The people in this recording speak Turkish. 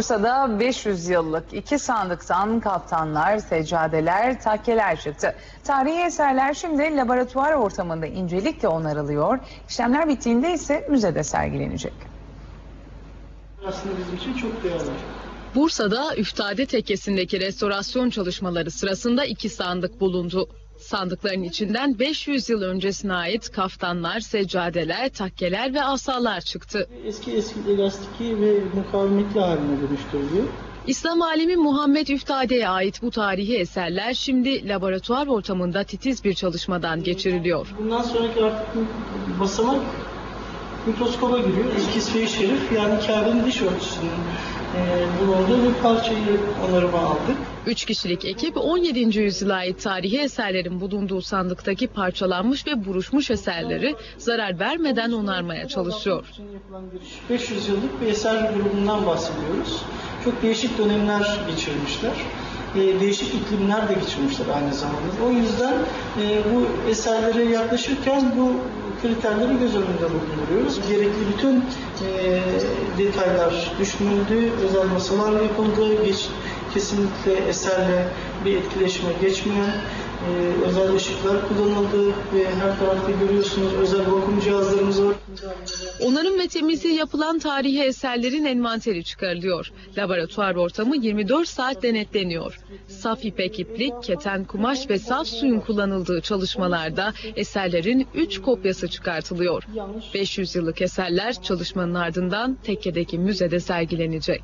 Bursa'da 500 yıllık iki sandıktan kaptanlar, seccadeler, takkeler çıktı. Tarihi eserler şimdi laboratuvar ortamında incelikle onarılıyor. İşlemler bittiğinde ise müzede sergilenecek. aslında bizim için çok değerli. Bursa'da Üftade Tekkesi'ndeki restorasyon çalışmaları sırasında iki sandık bulundu. Sandıkların içinden 500 yıl öncesine ait kaftanlar, seccadeler, takkeler ve asalar çıktı. Eski eski elastiki ve mukavemetli haline dönüştürülüyor. İslam alimi Muhammed Üftade'ye ait bu tarihi eserler şimdi laboratuvar ortamında titiz bir çalışmadan geçiriliyor. Bundan sonraki artık basamak mikroskoba giriyor. İlk ismi şerif yani Kabe'nin dış örtüsünün e, bulunduğu bir parçayı onarıma aldık. Üç kişilik ekip 17. yüzyıla ait tarihi eserlerin bulunduğu sandıktaki parçalanmış ve buruşmuş eserleri zarar vermeden onarmaya çalışıyor. için yapılan bir 500 yıllık bir eser grubundan bahsediyoruz. Çok değişik dönemler geçirmişler. Ee, değişik iklimler de geçirmişler aynı zamanda. O yüzden e, bu eserlere yaklaşırken bu kriterleri göz önünde bulunduruyoruz. Gerekli bütün e, detaylar düşünüldü, özel masalar yapıldı, geç, kesinlikle eserle bir etkileşime geçmeyen e, özel ışıklar kullanıldı ve her tarafta görüyorsunuz özel vakum cihazlarımız var. Onarım ve temizliği yapılan tarihi eserlerin envanteri çıkarılıyor. Laboratuvar ortamı 24 saat denetleniyor. Saf ipek iplik, keten kumaş ve saf suyun kullanıldığı çalışmalarda eserlerin 3 kopyası çıkartılıyor. 500 yıllık eserler çalışmanın ardından tekkedeki müzede sergilenecek.